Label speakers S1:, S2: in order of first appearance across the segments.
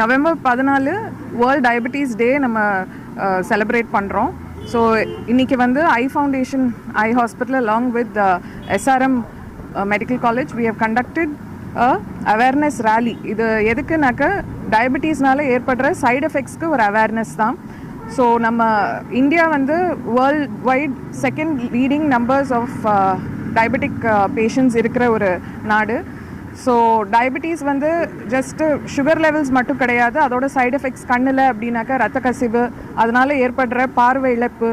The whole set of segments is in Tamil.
S1: நவம்பர் பதினாலு வேர்ல்ட் டயபெட்டிஸ் டே நம்ம செலிப்ரேட் பண்ணுறோம் ஸோ இன்றைக்கி வந்து I foundation I hospital along with SRM medical college we have conducted uh awareness rally இது எதுக்குனாக்க டயபெட்டிஸ்னால ஏற்படுற சைடு எஃபெக்ட்ஸ்க்கு ஒரு அவேர்னஸ் தான். ஸோ நம்ம இந்தியா வந்து world wide second leading numbers of diabetic patients இருக்கிற ஒரு நாடு. ஸோ டயபிட்டிஸ் வந்து ஜஸ்ட்டு சுகர் லெவல்ஸ் மட்டும் கிடையாது. அதோட சைடு எஃபெக்ட்ஸ் கண்ணில் அப்படின்னாக்கா ரத்த கசிவு அதனால் ஏற்படுற பார்வை இழப்பு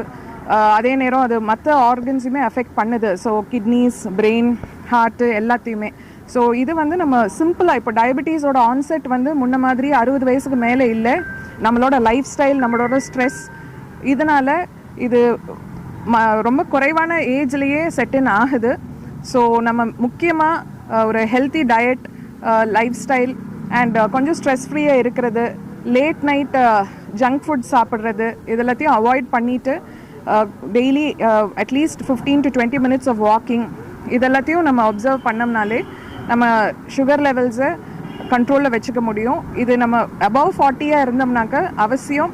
S1: அதே நேரம் அது மற்ற ஆர்கன்ஸுமே அஃபெக்ட் பண்ணுது. ஸோ கிட்னிஸ் பிரெயின் ஹார்ட்டு எல்லாத்தையுமே. ஸோ இது வந்து நம்ம சிம்பிளாக இப்போ டயபிட்டிஸோட ஆன்செட் வந்து முன்ன மாதிரி அறுபது வயசுக்கு மேலே இல்லை. நம்மளோட லைஃப் ஸ்டைல் நம்மளோட ஸ்ட்ரெஸ் இதனால் இது ம ரொம்ப குறைவான ஏஜ்லேயே செட்டின் ஆகுது. ஸோ நம்ம முக்கியமாக ஒரு healthy diet lifestyle and கொஞ்சம் ஸ்ட்ரெஸ் ஃப்ரீயாக இருக்கிறது. லேட் நைட் ஜங்க் ஃபுட் சாப்பிட்றது இது எல்லாத்தையும் அவாய்ட் பண்ணிவிட்டு daily atleast fifteen to twenty minutes of walking இதெல்லாத்தையும் நம்ம அப்சர்வ் பண்ணோம்னாலே நம்ம சுகர் லெவல்ஸை கண்ட்ரோலில் வச்சுக்க முடியும். இது நம்ம அபவ் ஃபார்ட்டியாக இருந்தோம்னாக்க அவசியம்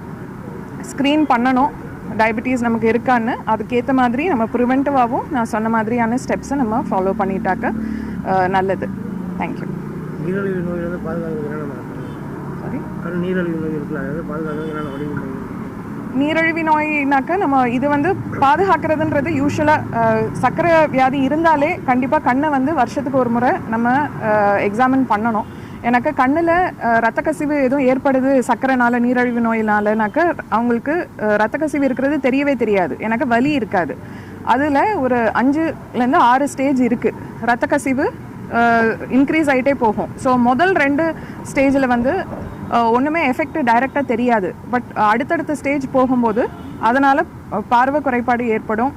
S1: ஸ்க்ரீன் பண்ணணும். டயபிட்டிஸ் நமக்கு இருக்கான்னு. அதுக்கேற்ற மாதிரி நம்ம ப்ரிவென்டிவாகவும் நான் சொன்ன மாதிரியான ஸ்டெப்ஸை நம்ம ஃபாலோ பண்ணிட்டாக்க நல்லது. தேங்க்யூ
S2: நீரிழிவு நோயிலிருந்து பாதுகாக்கிறதுக்கு என்னென்ன?
S1: சாரி
S2: நீரிழிவு நோய் இருக்குல்ல அதை பாதுகாக்கிறதுக்கு என்னென்ன வழிமுறை
S1: நீரிழிவு நோய்னாக்க நம்ம இது வந்து பாதுகாக்கிறதுன்றது யூஸ்வலாக சர்க்கரை வியாதி இருந்தாலே கண்டிப்பாக கண்ணை வந்து வருஷத்துக்கு ஒரு முறை நம்ம எக்ஸாமின் பண்ணணும். எனக்கு கண்ணில் ரத்த கசிவு எதுவும் ஏற்படுது சர்க்கரைனால நீரிழிவு நோயினாலனாக்க அவங்களுக்கு ரத்த கசிவு இருக்கிறது தெரியவே தெரியாது. எனக்கு வலி இருக்காது. அதில் ஒரு அஞ்சுலேருந்து ஆறு ஸ்டேஜ் இருக்குது ரத்த கசிவு இன்க்ரீஸ் ஆகிட்டே போகும். ஸோ முதல் ரெண்டு ஸ்டேஜில் வந்து ஒன்றுமே எஃபெக்ட் டைரெக்டாக தெரியாது. பட் அடுத்தடுத்த ஸ்டேஜ் போகும்போது அதனால் பார்வை குறைபாடு ஏற்படும்.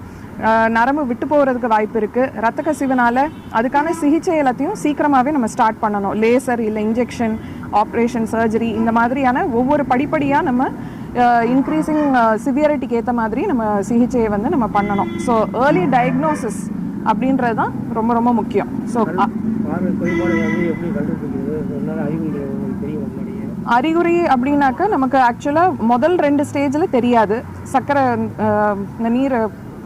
S1: நரம்பு விட்டு போகிறதுக்கு வாய்ப்பு இருக்குது ரத்த கசிவுனால அதுக்கான சிகிச்சை எல்லாத்தையும் சீக்கிரமாகவே நம்ம ஸ்டார்ட் பண்ணணும். லேசர் இல்லை இன்ஜெக்ஷன் ஆப்ரேஷன் சர்ஜரி இந்த மாதிரியான ஒவ்வொரு படிப்படியாக நம்ம இன்க்ரீசிங் சிவியரிட்டிக்கு ஏற்ற மாதிரி நம்ம சிகிச்சையை வந்து நம்ம பண்ணணும். ஸோ ஏர்லி டயக்னோசிஸ் அப்படின்றது தான் ரொம்ப ரொம்ப முக்கியம். ஸோ அறிகுறி அப்படின்னாக்க நமக்கு ஆக்சுவலாக முதல் ரெண்டு ஸ்டேஜில் தெரியாது. சர்க்கரை இந்த நீர்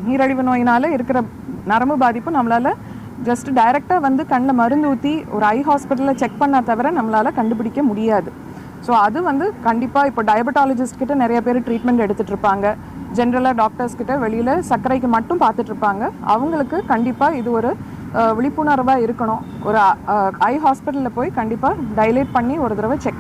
S1: நீரழிவு நோயினால இருக்கிற நரம்பு பாதிப்பு நம்மளால ஜஸ்ட் டைரெக்டாக வந்து கண்ணில் மருந்து ஊற்றி ஒரு ஐ ஹாஸ்பிட்டலில் செக் பண்ணா தவிர நம்மளால் கண்டுபிடிக்க முடியாது. ஸோ அது வந்து கண்டிப்பாக இப்போ டயபெட்டாலஜிஸ்ட் கிட்ட நிறைய பேர் ட்ரீட்மெண்ட் எடுத்துட்டு இருப்பாங்க. ஜென்ரலாக டாக்டர்ஸ் கிட்ட வெளியில் சர்க்கரைக்கு மட்டும் பார்த்துட்டு இருப்பாங்க. அவங்களுக்கு கண்டிப்பாக இது ஒரு விழிப்புணர்வாக இருக்கணும். ஒரு ஐ ஹாஸ்பிட்டலில் போய் கண்டிப்பாக டைலேட் பண்ணி ஒரு தடவை செக்